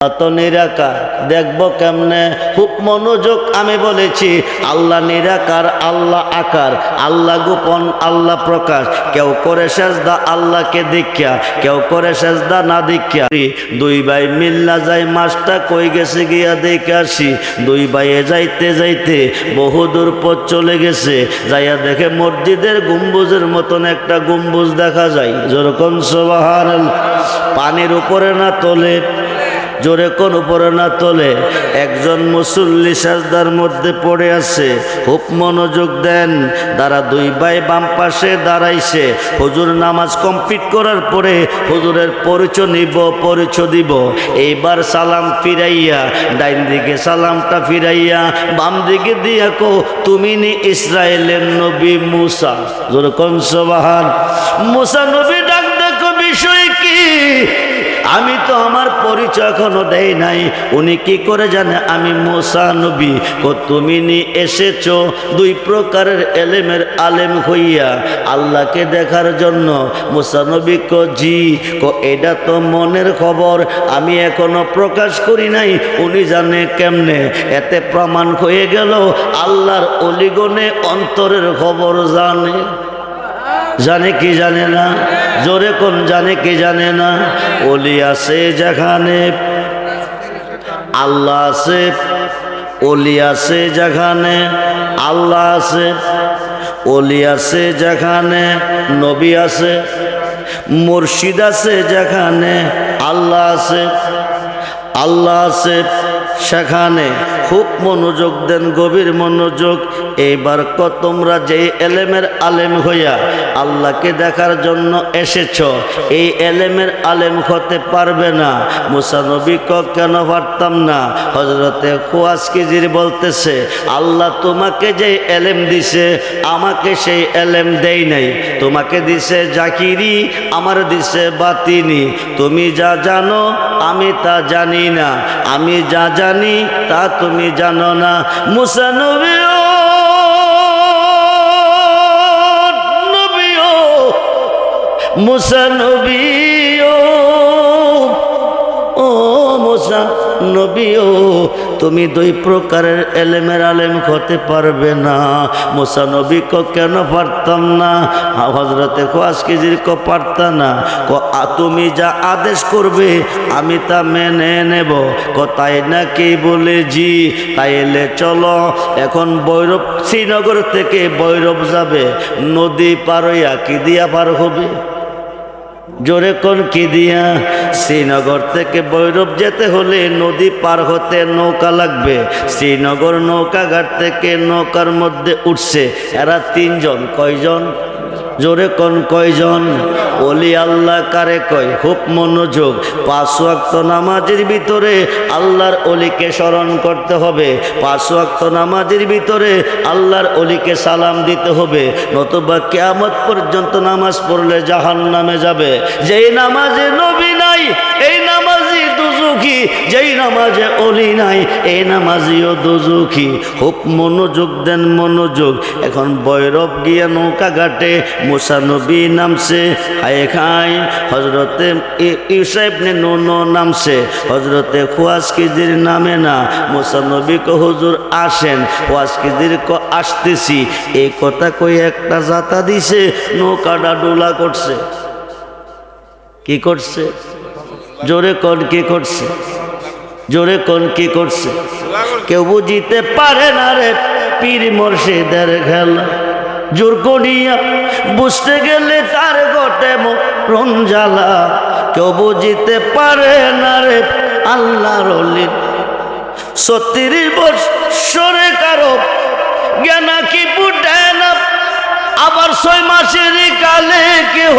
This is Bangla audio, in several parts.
তো নিরাকার। দেখব কেমনে? খুব মনোযোগ আমি বলেছি, আল্লাহ নিরাকার, আল্লাহ আকার, আল্লাহ গোপন, আল্লাহ প্রকাশ। কেউ করে সেজদা আল্লাহকে দীক্ষা, কেউ করে সেজদা না দীক্ষা। দুই ভাই মিল্লা যাই মাসটা কই গেছে গিয়া দেখে আসি। দুই ভাইয়ে যাইতে যাইতে বহু দূর পথ চলে গেছে। যাইয়া দেখে মসজিদের গম্বুজের মতন একটা গম্বুজ দেখা যায়। যেরকম সোবাহান পানির উপরে না তোলে জোরে কোন উপরে না তোলে, একজন মুসল্লি সাজদার মধ্যে পড়ে আছে, খুব মনোযোগ দেন। তারা দুই ভাই বাম পাশে দাঁড়াইছে। হুজুর নামাজ কমপ্লিট করার পরে হুজুরের পরিচয় নিব, পরিচয় দিব। এইবার সালাম ফিরাইয়া, ডাইন দিকে সালামটা ফিরাইয়া, বাম দিকে দিয়া কো, তুমি নি ইসরায়েলের নবী মুসা। জোরে কোন সবাহান। মুসা নবী ডাক পরিচয় এখনও দেই নাই। উনি কি করে জানে? আমি মোসা নবী। কো, তুমি নি এসেছ? দুই প্রকারের এলেমের আলেম হইয়া আল্লাহকে দেখার জন্য। মোসা নবী কো, জি। কো, এটা তো মনের খবর। আমি এখনও প্রকাশ করি নাই। উনি জানে কেমনে? এতে প্রমাণ হয়ে গেল, আল্লাহর অলিগনে অন্তরের খবর জানে। জানে কি জানে না? জোরে কোন জানে কি জানে না? অলি আছে যেখানে, আল্লাহ আছে অলি আছে যেখানে, আল্লাহ আছে অলি আছে যেখানে, নবী আছে, মুর্শিদ আছে যেখানে, আল্লাহ আছে আল্লাহ আছে সেখানে। খুব মনোযোগ দেন, গভীর মনোযোগ। এইবার ক তোমরা যে এলেমের আলেম হইয়া আল্লাহকে দেখার জন্য এসেছ, এই এলেমের আলেম হতে পারবে না। মুসানবী ক কেন পারতাম না? হজরতে খুয়াস কিজির বলতেছে, আল্লাহ তোমাকে যে এলেম দিছে, আমাকে সেই এলেম দেই নাই। তোমাকে দিছে জাকিরি, আমার দিছে বাতিনি। তুমি যা জানো, আমি তা জানি না। আমি যা জানি, তা তুমি জানো না। মুসানবীও মুসানবীও ও মুসা নবীও, তুমি দুই প্রকারের এলেমের আলেম হতে পারবে না। মুসা নবী ক কেন পারতাম না? হজরতে খোয়াস কেজির ক পারতা না। ক তুমি যা আদেশ করবে, আমি তা মেনে নেব। ক, তাই নাকি বলে জি তাইলে চলো, এখন বৈরব, শ্রীনগর থেকে বৈরব যাবে। নদী পার হইয়া কি দিয়া পার হবে? জোরে কোন কি দিয়া? শ্রীনগর থেকে বৈরব যেতে হলে নদী পার হতে নৌকা লাগবে। শ্রীনগর নৌকাঘাট থেকে নৌকার মধ্যে উঠছে। এরা তিনজন, কয়জন? জোরে কোন কয়জন? অলি আল্লাহ কারে কয়? খুব মনোযোগ। পাঁচ ওয়াক্ত নামাজের ভিতরে আল্লাহর অলিকে স্মরণ করতে হবে। পাঁচ ওয়াক্ত নামাজের ভিতরে আল্লাহর অলিকে সালাম দিতে হবে। নতুবা কেয়ামত পর্যন্ত নামাজ পড়লে জাহান নামে যাবে। যেই নামাজে নবী নাই, এই দুজুখি যেই নামাজে অলি নাই এই নামাজিও দুজুখি। খুব মনোযোগ দেন মনোযোগ। এখন বৈরব গিয়া নৌকা ঘাটে মুসানবী নামছে, হায় খাই হজরতে ইউসাইব নে নো নামছে। হজরতে খুয়াস কিজির নামে না। মুসানবী ক হুজুর আসেন। খুয়াস কিজির ক আসতেছি। এই কথা কই একটা জাতা দিছে? নৌকাটা ডোলা করছে। কি করছে? জোরে কোন কি করছে? জোরে কোন কি করছে? কেউ বুঝিতে পারে না রে পীর মুর্শিদের খেলা। জোর করিয়া বুঝতে গেলে তার গটে মরণ জ্বালা। কেউ বুঝিতে পারে না রে আল্লাহর অলির সত্তর বৎসরে কারও জ্ঞানা কি ফুটে না। আবার ছয় মাসের কালে কেহ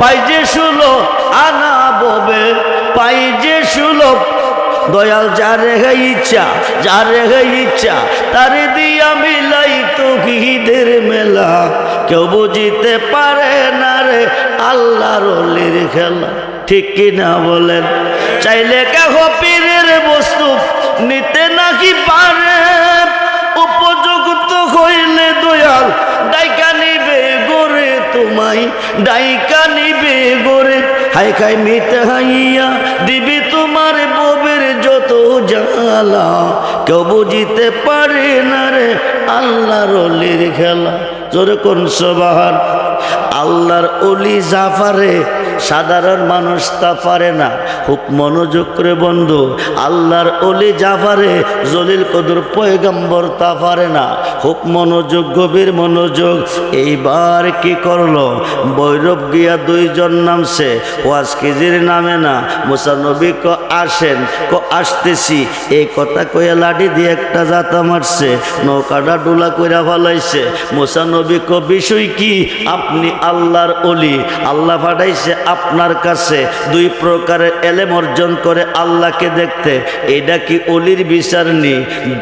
পাই যে শুলো আনা ববে, পাই যে শুলো দয়াল যার রেখে ইচ্ছা, যার রেখে ইচ্ছা, তারে দিয়া মিলাই তো ঈদের মেলা। কেউ বুঝিতে পারে না রে আল্লাহর অলির খেলা। ঠিক কি না বলেন? চাইলে কেহ পীরের বস্তু নিতে নাকি পারে? উপযুক্ত হইলে দয়াল, ডাইকা তোমায় ডাইকা নিবে গোরে। হাই খাই হাইয়া দিবি তোমার ববের জালা কেউ বুঝিতে পারে না রে আল্লাহর অলির খেলা। জোরে কোন সবাহার আল্লাহর অলি জাফারে সাধারণ মানুষ তা পারে না। খুব মনোযোগ করে বন্ধু, আল্লাহর অলি যা পারে জলিল কদর পয়গম্বর তা পারে না। খুব মনোযোগ, গভীর মনোযোগ, এইবার কি করল? বৈরব গিয়া দুইজন নামছে। ওয়াজ কেজির নামে না মুসানবী ক আসেন, ক আসতেছি। এই কথা কইয়া লাঠি দিয়ে একটা জাতা মারছে, নৌকাটা ডোলা কইরা ফালাইছে। মুসানবী ক বিষয় কি? আপনি আল্লাহর অলি আল্লাহ পাঠাইছে আপনার কাছে দুই প্রকারের এলেম অর্জন করে আল্লাহকে দেখতে। এটা কি অলির বিচার নি?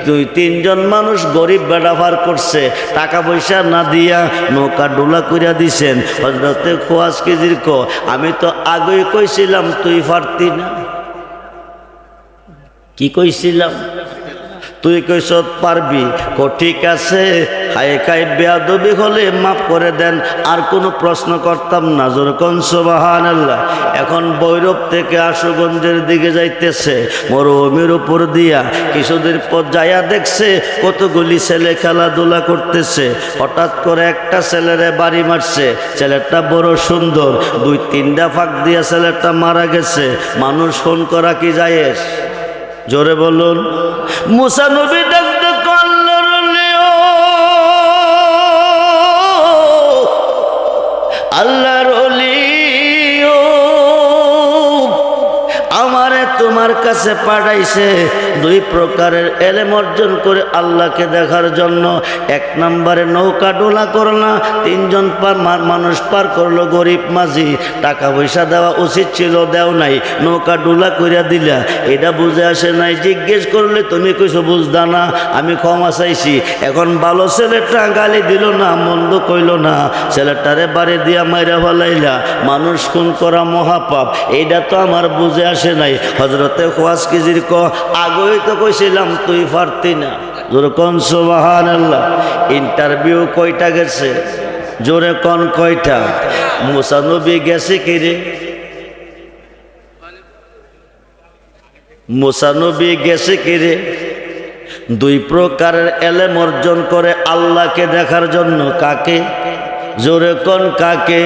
দুই, তিনজন মানুষ গরিব বেড়াভার করছে, টাকা পয়সা না দিয়া নৌকা ডোলা করিয়া দিছেন। হজরতে খোয়াজ কেজির ক আমি তো আগেই কইছিলাম, তুই পারতি না। কি কইছিলাম? তুই কইস পারবি? কো, ঠিক আছে। খাই বেয়াদবি হলে মাফ করে দেন, আর কোনো প্রশ্ন করতাম না। যেরকম সোবাহান আল্লাহ এখন বৈরব থেকে আশুগঞ্জের দিকে যাইতেছে। মরুভূমির উপর দিয়া কিছুদিন পর যাইয়া দেখছে কতগুলি ছেলে খেলাধুলা করতেছে। হঠাৎ করে একটা ছেলেরে বাড়ি মারছে। ছেলেটা বড় সুন্দর। দুই তিনটা ফাঁক দিয়া ছেলেটা মারা গেছে। মানুষ ফোন করা কি যায়স জোরে বলুন মুসা নবী ডাকতে আল্লাহর আমারে কাছে পাঠাইছে দুই প্রকারের এলেম অর্জন করে আল্লাহকে দেখার জন্য। এক নম্বরে নৌকা ডোলা করলা, তিনজন মানুষ পার করল, গরিব মাঝি। টাকা পয়সা দেওয়া উচিত ছিল, দেও নাই, নৌকা ডোলা করিয়া দিলা। এটা বুঝে আসে নাই, জিজ্ঞেস করলে তুমি কিছু বুঝদা না, আমি ক্ষমা চাইছি। এখন ভালো ছেলেটা গালি দিল না, মন্দ কইল না। ছেলেটারে বাড়ি দিয়া মাইরা ফেলাইলা। মানুষ খুন করা মহাপাপ, এইটা তো আমার বুঝে আসে নাই। হজরতে খোয়াজ কেজির ক? আগেই তো কইছিলাম, তুই পারতি না। জোরে কন সোবাহান আল্লাহ ইন্টারভিউ কয়টা গেছে? জোরে কন কয়টা? মুসানবী গেছে কি রে? মুসানবী গেছে কি রে? দুই প্রকারের এলেম অর্জন করে আল্লাহকে দেখার জন্য কাকে? জোরে কোন কাকে?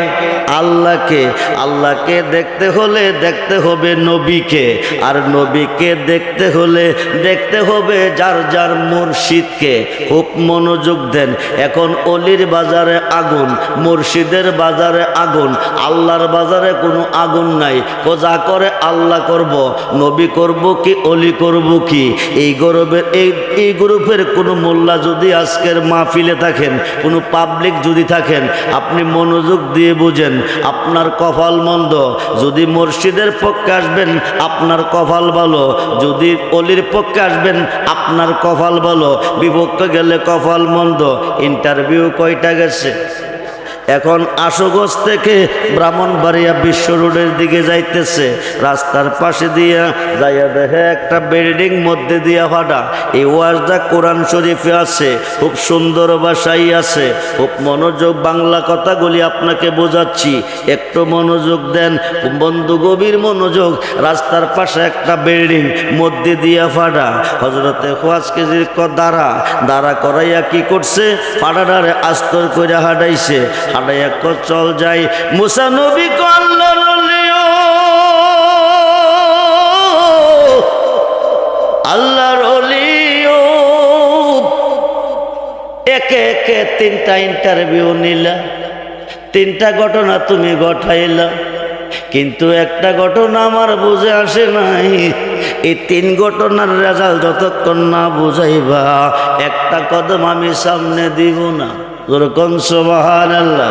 আল্লাহকে। আল্লাহকে দেখতে হলে দেখতে হবে নবীকে। আর নবীকে দেখতে হলে দেখতে হবে যার যার মুর্শিদকে। মনোযোগ দেন। এখন অলির বাজারে আগুন, মুর্শিদের বাজারে আগুন, আল্লাহর বাজারে কোনো আগুন নাই। কোজা করে আল্লাহ করব, নবী করব কি, অলি করব কি? এই গরবের এই এই গ্রুপের কোনো মোল্লা যদি আজকের মাহফিলে থাকেন, কোনো পাবলিক যদি থাকেন, আপনি মনোযোগ দিয়ে বুঝেন, আপনার কপাল মন্দ। যদি মসজিদের পক্ষে আসবেন, আপনার কপাল ভালো। যদি অলির পক্ষে আসবেন, আপনার কপাল ভালো। বিপক্ষে গেলে কপাল মন্দ ইন্টারভিউ কয়টা গেছে? এখন আশুগঞ্জ থেকে ব্রাহ্মণবাড়িয়া বিশ্ব রোডের দিকে যাইতেছে। রাস্তার পাশে দিয়া যাইয়া দেখে একটা বিল্ডিং মধ্যে দিয়া ফাটা এই ওয়াজটা কোরআন শরীফে আছে, খুব সুন্দর ভাষাই আছে। খুব মনোযোগ বাংলা কথাগুলি আপনাকে বোঝাচ্ছি। একটু মনোযোগ দেন, বন্ধু গভীর মনোযোগ। রাস্তার পাশে একটা বিল্ডিং মধ্যে দিয়া ফাটা হজরতে খোয়াজ কেজির দ্বারা দ্বারা করাইয়া কি করছে? ফাটাটারে আস্তর করে হাঁটাইছে। হাঁটাইয়া চল যাই। মুসা নবী আল্লাহর অলিও। একে একে তিনটা ইন্টারভিউ নিলা। তিনটা ঘটনা তুমি ঘটাইলা। কিন্তু একটা ঘটনা আমার বুঝে আসে নাই। এই তিন ঘটনার রেজাল্ট যতক্ষণ না বুঝাইবা, একটা কদম আমি সামনে দিব না। যেরকম সোবাহান আল্লাহ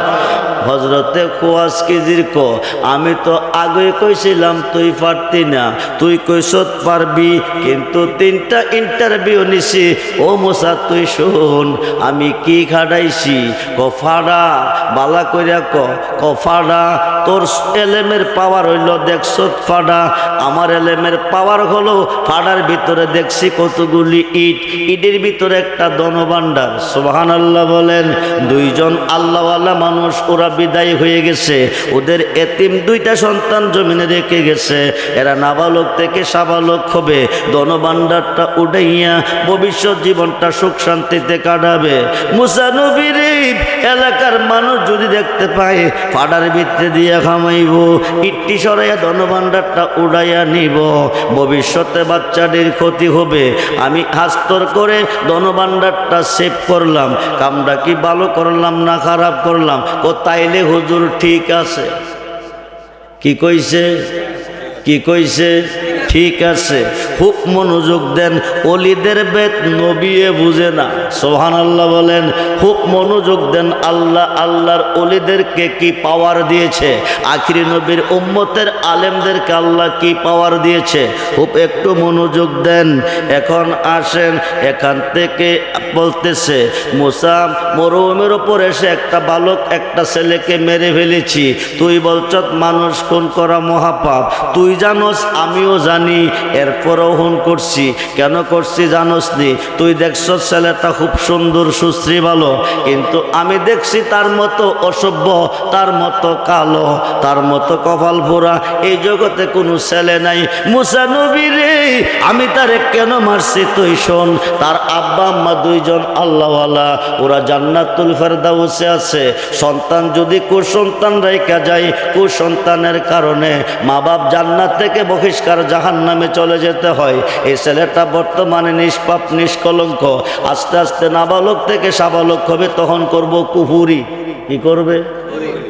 হজরতে কোয়াস কেজির ক আমি তো আগে কইছিলাম, তুই পারতি না। তুই কইসত পারবি, কিন্তু তিনটা ইন্টারভিউ নিছি। ও মোসা, তুই শোন, আমি কি খাটাইছি? কফাড়া বালা কইরা ক কফাড়া তোর এলেমের পাওয়ার হইল দেখছত ফাডা। আমার এলেমের পাওয়ার হলো ফাডার ভিতরে দেখছি কতগুলি ইট। ইটের ভিতরে একটা দনভাণ্ডার সোহান আল্লাহ বলেন। দুইজন আল্লাহওয়ালা মানুষ, ওরা বিদায় হয়ে গেছে। ওদের এতিম দুইটা সন্তান জমিনে রেখে গেছে। এরা নাবালক থেকে সাবালক হবে। ধনভাণ্ডারটা উঠাইয়া ভবিষ্যৎ জীবনটা সুখ শান্তিতে কাটাবে। মুসানবির এলাকার মানুষ যদি দেখতে পায় ফাডার ভিতরে দিয়ে খামাইব ইট্টি সরাইয়া ধনভাণ্ডারটা উড়াইয়া নিব। ভবিষ্যতে বাচ্চাটির ক্ষতি হবে। আমি হাস্তর করে ধনভাণ্ডারটা সেভ করলাম। কামটা কি ভালো করলাম না খারাপ করলাম? ও তাইলে হুজুর ঠিক আছে। কি কইছে? কি কইছে? ঠিক আছে, খুব মনোযোগ দেন। অলিদের বেদ নবিয়ে বুঝে না। সোহান আল্লাহ বলেন, খুব মনোযোগ দেন আল্লাহ, আল্লাহর অলিদেরকে কি পাওয়ার দিয়েছে? আখিরি নবীর উম্মতের আলেমদেরকে আল্লাহ কি পাওয়ার দিয়েছে? খুব একটু মনোযোগ দেন। এখন আসেন, এখান থেকে বলতেছে মুসাম মরুমের ওপর এসে একটা বালক, একটা ছেলেকে মেরে ফেলেছি। তুই বলছ, মানুষ খুন করা মহাপাপ। তুই জানোস, আমিও জানি এরপরও হুন করছি। কেন করছি জানোস নি? তুই দেখছ ছেলেটা খুব সুন্দর, সুশ্রী, ভালো। কিন্তু আমি দেখছি তার মতো অসভ্য, তার মতো কালো, তার মতো কপাল ভোরা এই জগতে কোনো ছেলে নাই। মুসা নবী রে, আমি তারে কেন মারছি তুই শোন? তার আব্বা, আম্মা দুইজন আল্লাহওয়ালা। ওরা জান্নাতুল ফেরদাউসে আছে। সন্তান যদি কুসন্তান রেখা যায়, কুসন্তানের কারণে মা বাপ জান্নাত থেকে বহিষ্কার জাহান নামে চলে যেতে হয়। এই ছেলেটা বর্তমানে নিষ্পাপ, নিষ্কলঙ্ক। আস্তে আস্তে নাবালক থেকে সাবালক হবে, তখন করব কুহুরি কি করবে?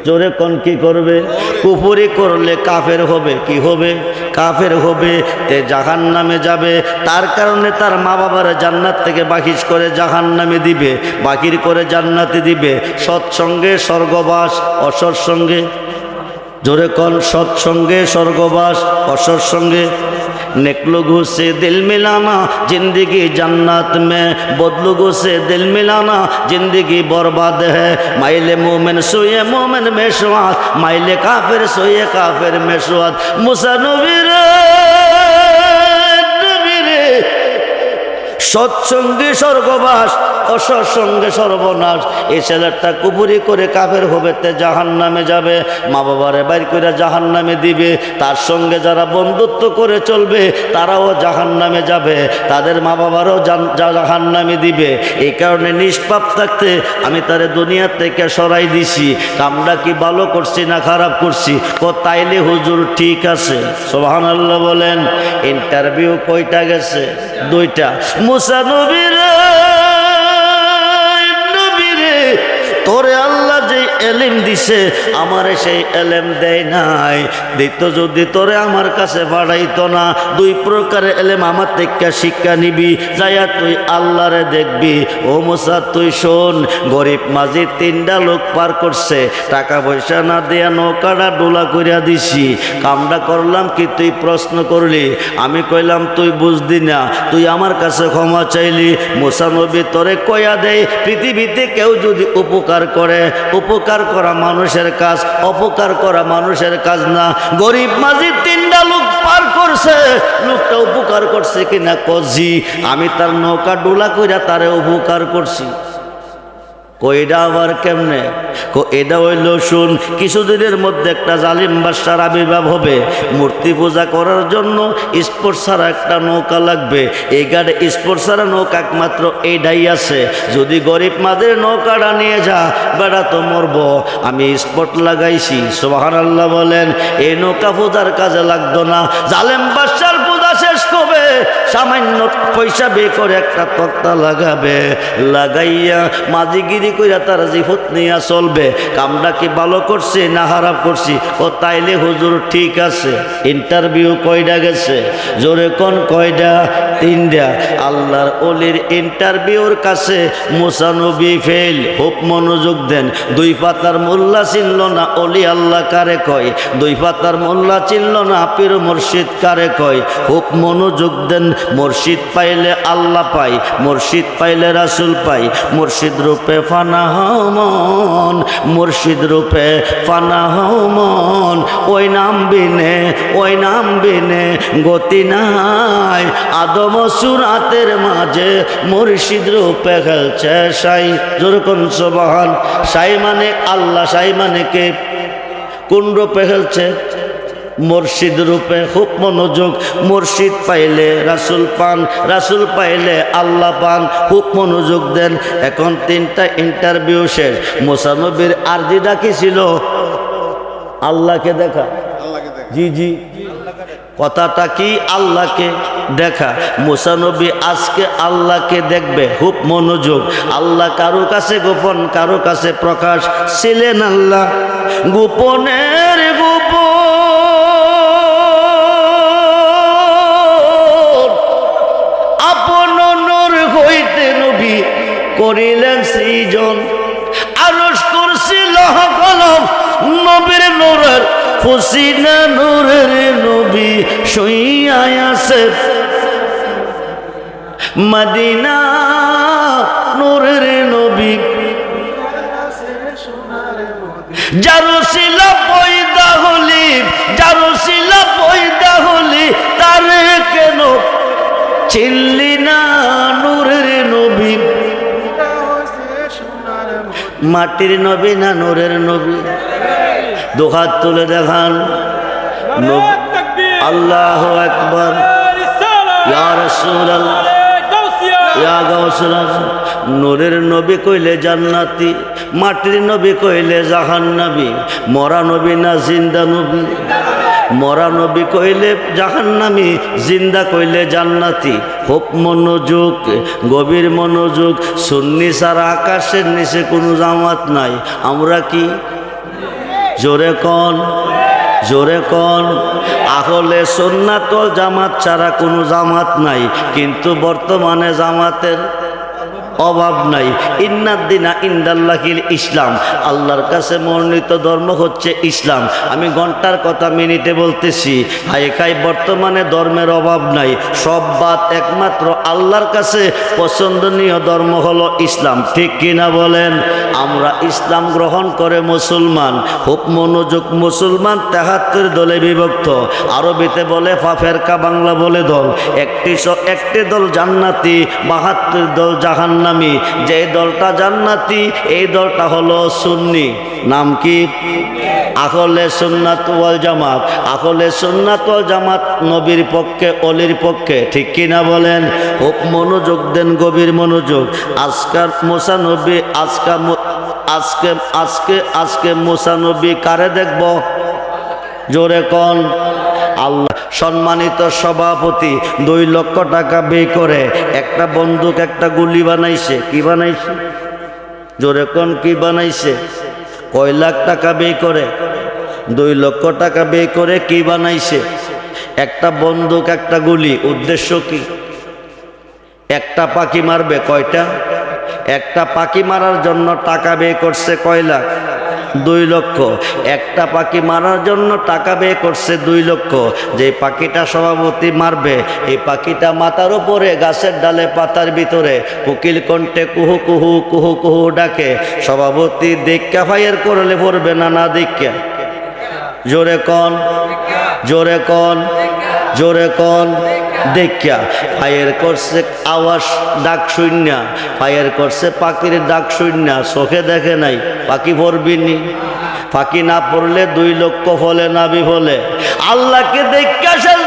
জোরে কোন কি করবে? কুপুরি করলে কাফের হবে। কি হবে? কাফের হবে। তে জাহান নামে যাবে। তার কারণে তার মা বাবার জান্নাত থেকে বাকিস করে জাহান নামে দিবে। বাকির করে জান্নাতে দিবে। সৎসঙ্গে, স্বর্গবাস, অসৎসঙ্গে। জোরে কন সৎসঙ্গে স্বর্গবাস অসৎসঙ্গে नेक लोगों से दिल मिलाना जिंदगी जन्नत में बदलोगों से दिल मिलाना जिंदगी बर्बाद है माइले मोमिन सोए मोमिन में स्वाद माइले काफिर सोए काफिर में स्वाद मुसा नबीर নবীরে সৎসঙ্গে স্বর্গবাস অসৎসঙ্গে সর্বনাশ। এই ছেলেটা কুপুরি করে কাফের হবে তে জাহান নামে যাবে। মা বাবারে বাইর করে জাহান নামে দিবে। তার সঙ্গে যারা বন্ধুত্ব করে চলবে, তারাও জাহান নামে যাবে। তাদের মা বাবারও জাহান নামে দিবে। এই কারণে নিষ্পাপ থাকতে আমি তারে দুনিয়া থেকে সরাই দিছি। কামটা কি ভালো করছি না খারাপ করছি? ও তাইলে হুজুর ঠিক আছে? সোহান আল্লাহ বলেন, ইন্টারভিউ কয়টা গেছে? দুইটা। মুসা তোরে আল্লাহ যে এলেম দিছে, আমারে সেই এলেম দেয় নাই। দিত যদি তোরে আমার কাছে বাড়াইতো না, দুই প্রকারের এলেম আমার থেকে শিক্ষা নিবি। যাইয়া তুই আল্লাহরে দেখবি, ও মোসা, তুই শোন, গরিব মাঝি তিনটা লোক পার করছে, টাকা পয়সা না দেয়া নৌকাটা ডোলা করিয়া দিছি। কামটা করলাম কি তুই প্রশ্ন করলি? আমি কইলাম, তুই বুঝদি না, তুই আমার কাছে ক্ষমা চাইলি। মোসানবী তোরে কয়া দেয়, পৃথিবীতে কেউ যদি উপকার করে, উপকার করা মানুষের কাজ, অপকার করা মানুষের কাজ না। গরিব মাঝি তিনটা লোক পার করছে, লোকটা উপকার করছে কিনা কজি। আমি তার নৌকা ডোলা কইরা তারে উপকার করছি। কইটা আবার কেমনে? কো এটা হইল শুন, কিছুদিনের মধ্যে একটা জালিম বাদশার আবির্ভাব হবে। মূর্তি পূজা করার জন্য স্পোর্ট একটা নৌকা লাগবে। এই গাড়ি স্পোর্ট নৌকা একমাত্র এইটাই আছে। যদি গরিব মাদের নৌকাটা নিয়ে যা বেড়া তো মরব। আমি স্পট লাগাইছি সোহান আল্লাহ বলেন, এই নৌকা পূজার কাজে লাগতো না। জালেম বাদশার করবে সামান্য পয়সা বে করে একটা তক্তা লাগাবে। লাগাইয়া মাঝিগিরি কইরা তার জিফত নিয়ে চলবে। কামটা কি ভালো করছে না খারাপ করছি? ও তাইলে হুজুর ঠিক আছে। ইন্টারভিউ কয়টা গেছে? জোরে কোন কয়টা তিনটা আল্লাহর অলির ইন্টারভিউর কাছে মুসানবী ফেল। খুব মনোযোগ দেন। দুই পাতার মোল্লা চিনল না অলি আল্লাহ কারে কয়? দুই পাতার মোল্লা চিনল না পীর মুর্শিদ কারে কয়? খুব মনো মনোযোগ দেন, মুর্শিদ পাইলে আল্লাহ পাই মুর্শিদ পাইলে রাসুল পাই মুর্শিদ রূপে ফানা মন, মুর্শিদ রূপে ফানা মন। ওই নাম বিনে, ওই নাম বিনে গতি নাই। আদম সুরাতের মাঝে মুর্শিদ রূপে খেলছে সাই। যেরকম সবাহান, সাই মানে আল্লাহ, সাই মানে কে? কোন রূপে খেলছে? মুর্শিদ রূপে খুব মনোযোগ মুর্শিদ পাইলে রাসুল পান, রাসুল পাইলে আল্লাহ পান। খুব মনোযোগ দেন। এখন তিনটা ইন্টারভিউ শেষ। মোসানবির আরজি ডাকি ছিল। আল্লাহকে দেখা। জি জি। কথাটা কি? আল্লাহকে দেখা। মুসানবী আজকে আল্লাহকে দেখবে। খুব মনোযোগ আল্লাহ কারও কাছে গোপন, কারও কাছে প্রকাশ ছিলেন আল্লাহ। গোপনের গোপন করিলেন সৃজন। আরস করছিল কলম, নবীর নূরের, ফুসিনা নূরের নবী সইয়ায় আছে। মদিনা নূরের নবী। যারো ছিল পয়দা হলি পয়দা হলি, তার কেন চিল্লি মাটির নবী না নূরের নবী? দুহাত তুলে দেখান। আল্লাহ একবার। নূরের নবী কইলে জান্নাতি, মাটির নবী কইলে জাহান নবী মরা নবী না জিন্দা নবী? মরা নবী কইলে জাহান্নামী, জিন্দা কইলে জান্নাতি। খুব মনোযোগ, গভীর মনোযোগ, সুন্নি সারা আকাশের নিচে কোনো জামাত নাই। আমরা কি? জোরে কন জোরে কন। আহলে সন্ন্যাতল জামাত ছাড়া কোনো জামাত নাই, কিন্তু বর্তমানে জামাতের অভাব নাই। ইন্নাদ্দিনা ইন্দাল্লাহিল ইসলাম। আল্লাহর কাছে মনোনীত ধর্ম হচ্ছে ইসলাম। আমি ঘণ্টার কথা মিনিটে বলতেছি হাই খাই বর্তমানে ধর্মের অভাব নাই। সব বাদ একমাত্র আল্লাহর কাছে পছন্দনীয় ধর্ম হলো ইসলাম। ঠিক কিনা বলেন? আমরা ইসলাম গ্রহণ করে মুসলমান। খুব মনোযোগ মুসলমান তেহাত্তর দলে বিভক্ত। আরবিতে বলে ফাফেরকা বাংলা বলে দল। একটি একটি দল জান্নাতি, বাহাত্তর দল জাহান্নামি, যে দলটা জান্নাতি, এই দলটা হলো সুন্নি। নাম কি? আখলে সুন্নাত ওয়াল জামাত। আখলে সুন্নাত ওয়াল জামাত নবীর পক্ষে, অলির পক্ষে, ঠিক কিনা বলেন? খুব মনোযোগ দেন, গভীর মনোযোগ। আজকার মোসা নবী, আজকা আজকে আজকে আজকে মোসা নবী কারে দেখব? জোরে কন। আল্লাহ সম্মানিত সভাপতি দুই লক্ষ টাকা ব্যয় করে একটা বন্দুক, একটা গুলি বানাইছে। কি বানাইছে? জোরে কন কি বানাইছে? কয় লাখ টাকা ব্যয় করে? দুই লক্ষ টাকা ব্যয় করে কি বানাইছে? একটা বন্দুক, একটা গুলি, উদ্দেশ্য কি? একটা পাখি মারবে কয়টা? একটা পাখি মারার জন্য টাকা ব্যয় করছে কয় লাখ? দুই লক্ষ। একটা পাখি মারার জন্য টাকা ব্যয় করছে দুই লক্ষ। যে পাখিটা সভাপতি মারবে, এই পাখিটা মাথার উপরে গাছের ডালে পাতার ভিতরে কোকিল কণ্ঠে কুহু কুহু কুহু কুহু ডাকে। সভাপতি দেখা ফাইয়ের করলে পড়বে না না দেখা জোরে কন জোরে কন। জোরে কন, দেখিয়া, পায়ের করছে আওয়াজ ডাক শূন্য, পায়ের করছে পাখির ডাক শূন্য, চোখে দেখে নাই, পাখি ভরবিনি পাখি না পড়লে দুই লক্ষ ফলে না বিফলে আল্লাহকে দেখিয়া হবে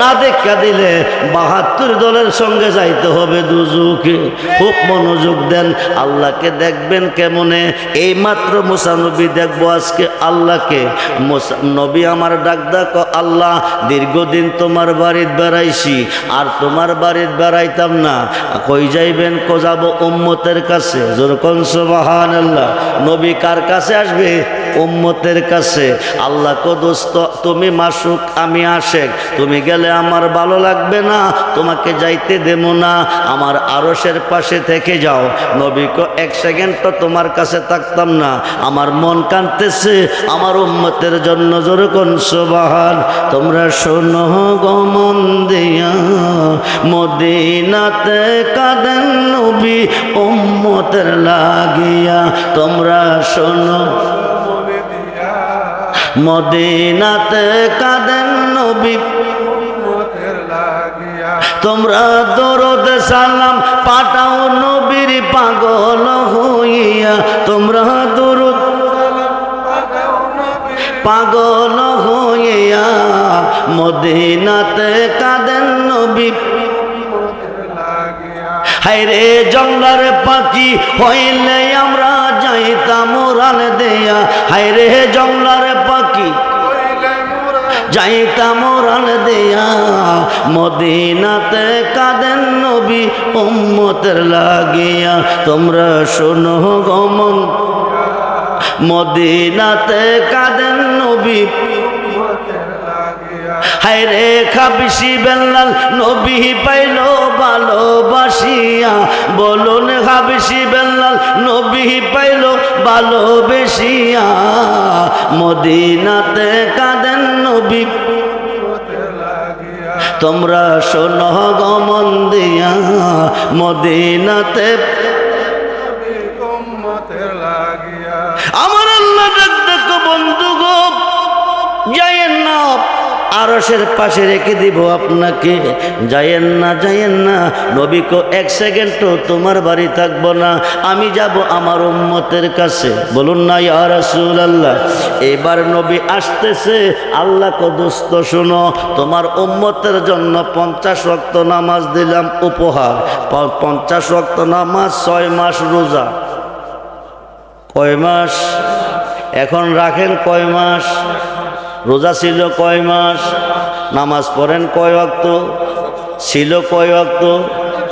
না দেখা দিলে বাহাত্তর দলের সঙ্গে যাইতে হবে দুজুকে। খুব মনোযোগ দেন, আল্লাহকে দেখবেন কেমনে? এই মাত্র মুসানবী দেখব আজকে আল্লাহকে। নবী আমার ডাক ডাক আল্লাহ, দীর্ঘদিন তোমার বাড়িতে বেড়াইছি, আর তোমার বাড়িতে বেড়াইতাম না। কই যাইবেন, কো যাব উম্মতের কাছে? যেরকম সুবাহান আল্লাহ নবী কার কাছে আসবে? উম্মতের কাছে, আল্লাহ কদোস্ত তুমি মাসুক, আমি আশেক। তুমি গেলে আমার ভালো লাগবে না, তোমাকে যাইতে দেব না। আমার আরসের পাশে থেকে যাও। নবীক এক সেকেন্ড তো তোমার কাছে থাকতাম না। আমার মন কানতেছে আমার উম্মতের জন্য যেরকম সোবাহান। তোমরা শোনো গমন দিয়া, মদিনাতে কাঁদেন নবী উম্মতের লাগিয়া। তোমরা শোনো মদিনাতে কাঁদেন নবী। তোমরা দরদ সালাম পাঠাও নবীর পাগল হইয়া। তোমরা দরদ পাগল হইয়া। মদিনাতে কাঁদেন নবী। হাইরে জঙ্গলার পাখি হইলে আমরা যাইতাম রান দেয়া। হাইরে জঙ্গলার পাখি যাইতাম রান দেয়া মদিনাতে কাদেন নবী, উম্মতের লাগিয়া। তোমরা শোনো গমন মদিনাতে কাদেন নবী হায়রে খাবিসি বেল্লাল, নবী পাইল ভালোবাসিয়া। বলুন খাবিসি বেল্লাল, নবী পাইল ভালোবেসিয়া। মদিনাতে কাঁদেন নবী। তোমরা শোনো গমন দিয়া, মদিনাতে আমার আল্লাহ বন্ধু গো, যাইয়েন না আরসের পাশে রেখে দিব আপনাকে। যাইয়েন না যাইয়েন না, নবীকে এক সেকেন্ডও তোমার বাড়ি থাকব না। আমি যাব আমার উম্মতের কাছে। বলুন না, ইয়া রাসূল আল্লাহ এবার নবী আসতেছে। আল্লাহ কদস্ত শুনো, তোমার উম্মতের জন্য পঞ্চাশ রক্ত নামাজ দিলাম উপহার। পঞ্চাশ রক্ত নামাজ ছয় মাস রোজা। কয় মাস? এখন রাখেন কয় মাস? রোজা ছিল কয় মাস? নামাজ পড়েন কয় অক্ত ছিল কয় অক্ত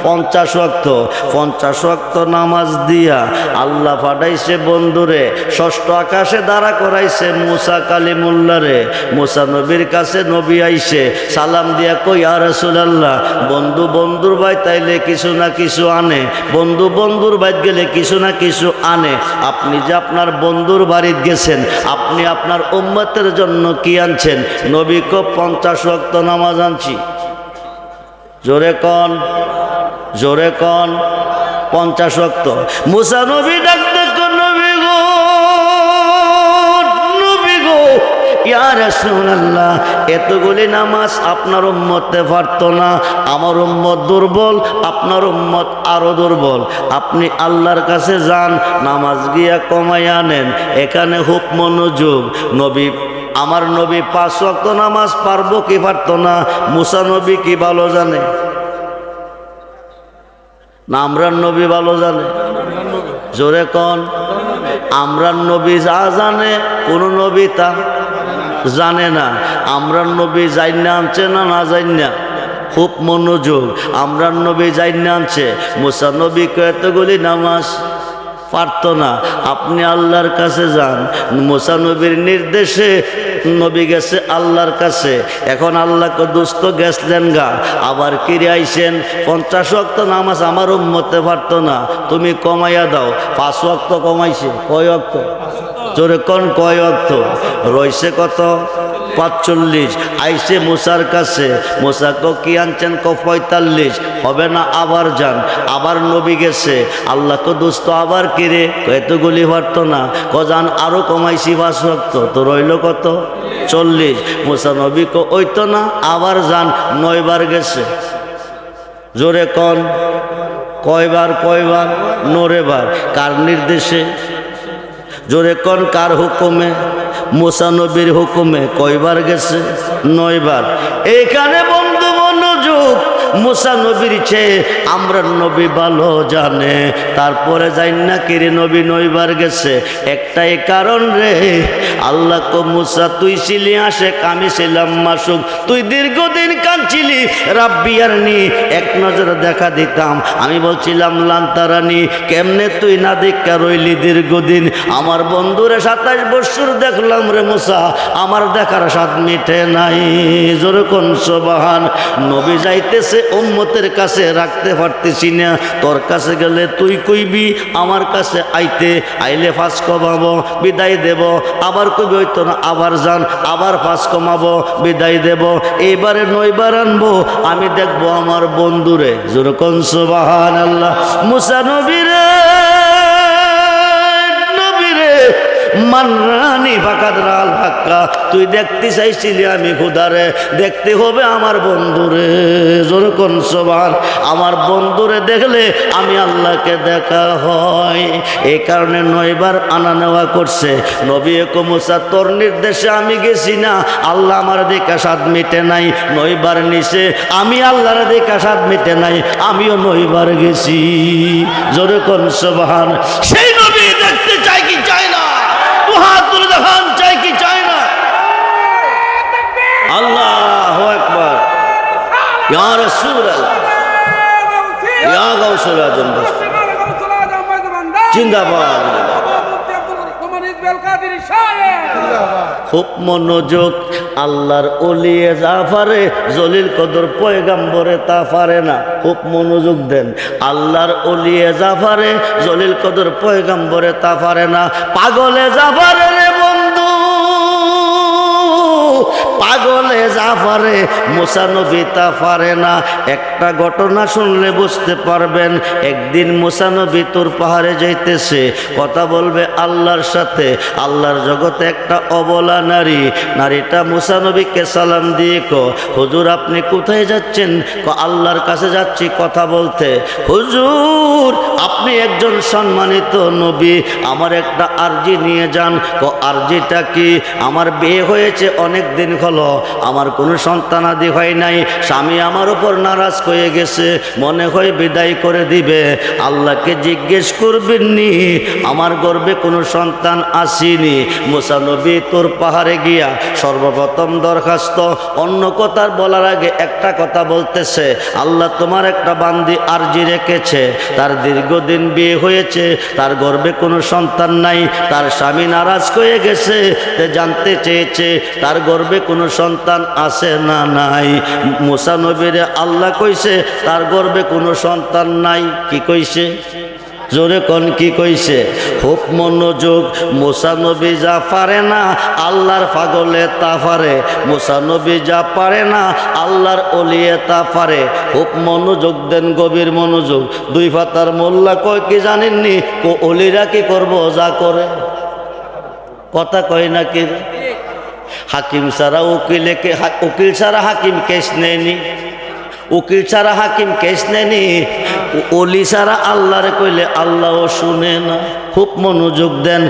পঞ্চাশ অক্ত পঞ্চাশ অক্ত নামাজ দিয়া আল্লাহ ফাটাইছে বন্ধুরে, ষষ্ঠ আকাশে দাঁড়া করাইছে মুসা কালিমুল্লারে। মুসা নবীর কাছে নবী আইছে, সালাম দিয়া কই আর আল্লাহ বন্ধু বন্ধুর ভাই তাইলে কিছু না কিছু আনে, বন্ধু বন্ধুর বাড়ি গেলে কিছু না কিছু আনে, আপনি যে আপনার বন্ধুর বাড়িতে গেছেন, আপনি আপনার উম্মতের জন্য কি আনছেন? নবী কো, পঞ্চাশ ওয়াক্ত নামাজ আনছি। জোরে কন জোরে কন, পঞ্চাশ ওয়াক্ত মুসা নবী ডাক দেখো, নবী গো গো, ইয়া রাসূলুল্লাহ, এতগুলি নামাজ আপনার উম্মতে পারত না। আমার উম্মত দুর্বল, আপনার উম্মত আরও দুর্বল। আপনি আল্লাহর কাছে যান, নামাজ গিয়া কমাই আনেন এখানে হুক মনোযোগ নবী আমার নবী পাঁচ ওয়াক্ত নামাজ পারব কি পারতো না? মুসা নবী কি ভালো জানে? না, আমরার নবী ভালো জানে। জোরে কন, আমরার নবী যা জানে, কোন নবী তা জানে না। আমরার নবী যাই না আনছে না না যাই না খুব মনোযোগ। আমরার নবী যাই আনছে। মুসা নবী কতগুলি নামাজ পারত না আপনি আল্লাহর কাছে যান। মুসা নবীর নির্দেশে নবী গেছে আল্লাহর কাছে। এখন আল্লাহকে দুস্থ গেছলেন গা। আবার কিরে আইসেন। পঞ্চাশ অক্ত নামাজ আমার উম্মতে পারত না তুমি কমাইয়া দাও। পাঁচ অক্ত কমাইছে। কয় অক্ত জোরে কোন কয় অর্থ? রইছে কত? পাঁচচল্লিশ। আইসে মুসার কাছে। মুসা কো আনছেন? ক পঁয়তাল্লিশ। হবে না আবার যান। আবার নবী গেছে। আল্লাহ কো দুস্থ আবার কিরে এতগুলি পারত না। ক যান আরও কমাইছি পাঁচ রক্ত তো রইল কত? চল্লিশ। মুসা নবী কো ওই তো না, আবার যান। নয়বার গেছে। জোরে কন? কয়বার কয়বার? নরেবার কার নির্দেশে? জোরে কন কার হুকুমে? মোসানবীর হুকুমে কয়বার গেছে? নয়বার। এইখানে মুসা নবীর চেয়ে আমরা নবী ভালো জানে। তারপরে যাই না কিরে নবী নইবার গেছে। একটাই কারণ রে, আল্লাহ কো মুসা, তুই ছিলি আসে কামি ছিলাম মাসুক। তুই দীর্ঘদিন কাঁদছিলি রাব্বিয়ার নি, এক নজরে দেখা দিতাম। আমি বলছিলাম লান্তারানি কেমনে তুই না দেখা রইলি দীর্ঘদিন? আমার বন্ধুরে সাতাশ বৎসর দেখলাম রে মুসা, আমার দেখার স্বাদ মিটে নাই। যেরকম সবাহান, নবী যাইতেছে উম্মতের কাছে রাখতে পারতেছি না। তোর কাছে গেলে তুই কইবি, আমার কাছে আইতে, আইলে ফাঁস কমাবো, বিদায় দেব। আবার কইবি হইতো না, আবার যান, আবার ফাঁস কমাবো, বিদায় দেব। এইবারে নইবার আনব, আমি দেখব আমার বন্ধুরে। যেরকম সবাহান আল্লাহ মুসা নবীরে নবীরে, মানরানি ফাঁকাত রাল হাক্কা। তুই দেখতে চাইছিলি আমি খুদারে, দেখতে হবে আমার বন্ধুরে। যেরকম সবার আমার বন্ধুরে দেখলে আমি আল্লাহকে দেখা হয়। এই কারণে নয়বার আনা নেওয়া করছে। নবী কমুসা তোর নির্দেশে আমি গেছি না। আল্লাহ আমার দেখা স্বাদ মিটে নাই। নয়বার নিছে আমি আল্লাহর দেখা স্বাদ মিটে নাই। আমিও নয়বার গেছি। যেরকম সবান, সেই নবী দেখতে চাই কি চায় না ও হাত তুলে দেখান চাই কি চায় না আল্লাহ একবার ইয়া খুব মনোযোগ। আল্লাহর অলিয়ে যা পারে জলিল কদর পয়গাম্বরে তা পারে না। খুব মনোযোগ দেন। আল্লাহর অলিয়ে যা পারে জলিল কদর পয়গাম্বরে তা পারে না। পাগলে যা পারে পাগলে যা পারে মুসানবী তা পারে না। একটা ঘটনা শুনলে বুঝতে পারবেন, একদিন মুসানবী তোর পাহাড়ে যাইতেছে, কথা বলবে আল্লাহর সাথে। আল্লাহর জগতে একটা অবলা নারী, নারীটা মুসানবীকে সালাম দিয়ে কো, হুজুর, আপনি কোথায় যাচ্ছেন? আল্লাহর কাছে যাচ্ছি কথা বলতে। হুজুর, আপনি একজন সম্মানিত নবী, আমার একটা আর্জি নিয়ে যান। ক, আরজিটা কি? আমার বিয়ে হয়েছে অনেক দিন হলো। আমার কোনো সন্তানাদি হয় নাই। স্বামী আমার উপর নারাজ হয়ে গেছে। মনে হয় বিদায় করে দিবে। আল্লাহকে জিজ্ঞেস করবেননি আমার গর্বে কোনো সন্তান আসেনি। মুসানবী তোর পাহাড়ে গিয়া সর্বপ্রথম দরখাস্ত। অন্য কথার বলার আগে একটা কথা বলতেছে, আল্লাহ তোমার একটা বান্দি আরজি রেখেছে। তার দীর্ঘদিন বিয়ে হয়েছে। তার গর্বে কোনো সন্তান নাই। তার স্বামী নারাজ হয়ে গেছে। জানতে চেয়েছে, তার গর্বে কোনো সন্তান আছে না নাই? মুসা আল্লাহ কইছে, তার গর্বে কোনো সন্তান নাই। কি কইছে? জোরে কন, কি কইছে? খুব মনোযোগ মুসানবী যা পারে না, আল্লাহর পাগলে তা পারে। মুসানবী যা পারে না, আল্লাহর অলিয়ে তা পারে। খুব মনোযোগ দেন, গভীর মনোযোগ। দুই পাতার মোল্লা কয়, কি জানেননি? অলিরা কি করব, যা করে? কথা কয় না কি? হাকিম সারা উকিলেকে উকিল সারা হাকিম কেস নেয়নি। উকিল ছাড়া হাকিম কেস নেয়নি। অলি ছাড়া আল্লাহরে কইলে আল্লাহও শুনে না। খুব মনোযোগ দেন।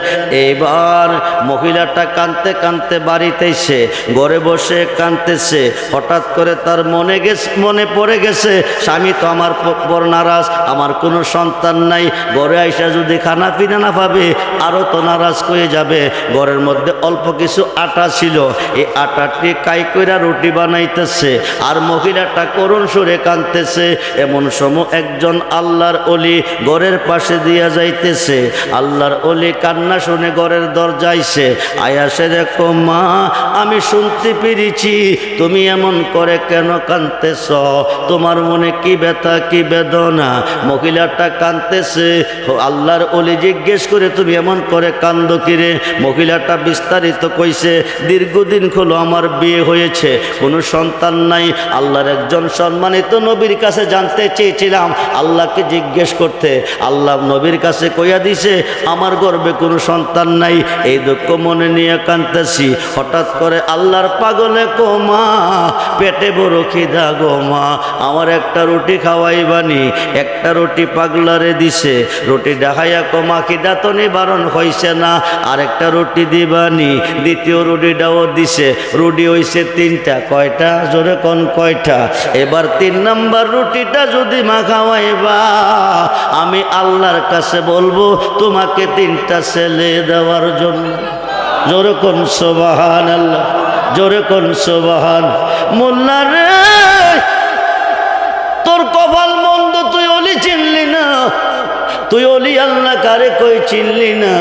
এবার মহিলাটা কানতে কানতে বাড়িতে এসে, ঘরে বসে কানতেছে। হঠাৎ করে তার মনে গেছে, মনে পড়ে গেছে, স্বামী তো আমার পর নারাজ, আমার কোনো সন্তান নাই। ঘরে আইসা যদি খানা পিনা না পাবে আরও তো নারাজ হয়ে যাবে। ঘরের মধ্যে অল্প কিছু আটা ছিল। এই আটাটি কাই কইরা রুটি বানাইতেছে। আর মহিলাটা করুণ সুরে কানতেছে। এমন সময় একজন আল্লাহর অলি ঘরের পাশে দিয়া যাইতেছে। আল্লাহর অলি কান্না শুনে ঘরের দরজাইছে আয়াসে দেখো মা, আমি শুনতে পেরেছি। তুমি এমন করে কেন কানতেছ তোমার মনে কি ব্যথা, কি বেদনা? মহিলাটা কানতেছে আল্লাহর অলি জিজ্ঞেস করে, তুমি এমন করে কান্দ কিরে মহিলাটা বিস্তারিত কইছে, দীর্ঘদিন হলো আমার বিয়ে হয়েছে। কোনো সন্তান নাই। আল্লাহর একজন সম্মানিত নবীর কাছে জানতে চেয়েছিলাম। আল্লাহকে জিজ্ঞেস করতে। আল্লাহ নবীর কাছে কইয়া দিছে আমার গর্বে কোনো সন্তান নাই। এই দুঃখ মনে নিয়ে কান্তাছি হঠাৎ করে আল্লাহর পাগলে কোমা পেটে বড় খিদা গো মা, আমার একটা রুটি খাওয়াইবানি। একটা রুটি পাগলারে দিছে। রুটি ডাহাইয়া কমা খিদা তো নিবারণ হইছে না। আরেকটা রুটি দিবানি। দ্বিতীয় রুটিটাও দিছে। রুটি হইছে তিনটা। কয়টা? জোরে কোন কয়টা? এবার তিন নাম্বার রুটিটা যদি মা খাওয়াইবা, আমি আল্লাহর কাছে বলব তোমাকে তিনটা ছেলে দেওয়ার জন্য। জোরে কোন সোবাহান আল্লাহ জোরে কোন সোবাহান। মোল্লা রে, তোর কপাল মন্দ, তুই অলি চিনলি না। তুই অলি আল্লাহ কারে কই চিনলি না।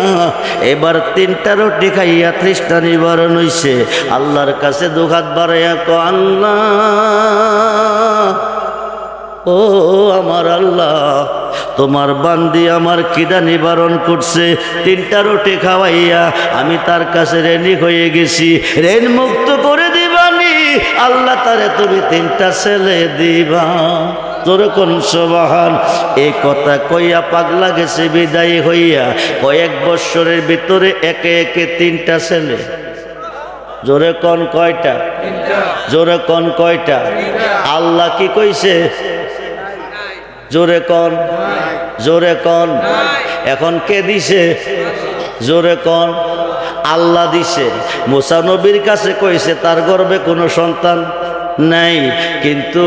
এবার তিনটা রুটি খাইয়া ত্রিশটা নিবারণ হইছে। আল্লাহর কাছে দুহাত বাড়াইয়া কো, আল্লাহ, ও আমার আল্লাহ তোমার বান্দি আমার কিদা নিবারণ করছে তিনটা রুটি খাওয়াইয়া আমি তার কাছে রেনি হয়ে গেছি। রেন মুক্ত করে দিবানি আল্লাহ তারে তুমি তিনটা ছেলে দিবা। তোর কোন সবাহান এই কথা কইয়া পাগলা গেছে বিদায় হইয়া কয়েক বৎসরের ভিতরে একে একে তিনটা ছেলে। জোরে কন কয়টা? জোরে কন কয়টা? আল্লাহ কি কইছে? জোরে কন। জোরে কন। এখন কে দিছে? জোরে কন। আল্লাহ দিছে। মোসানবীর কাছে কইছে, তার গর্বে কোনো সন্তান নাই। কিন্তু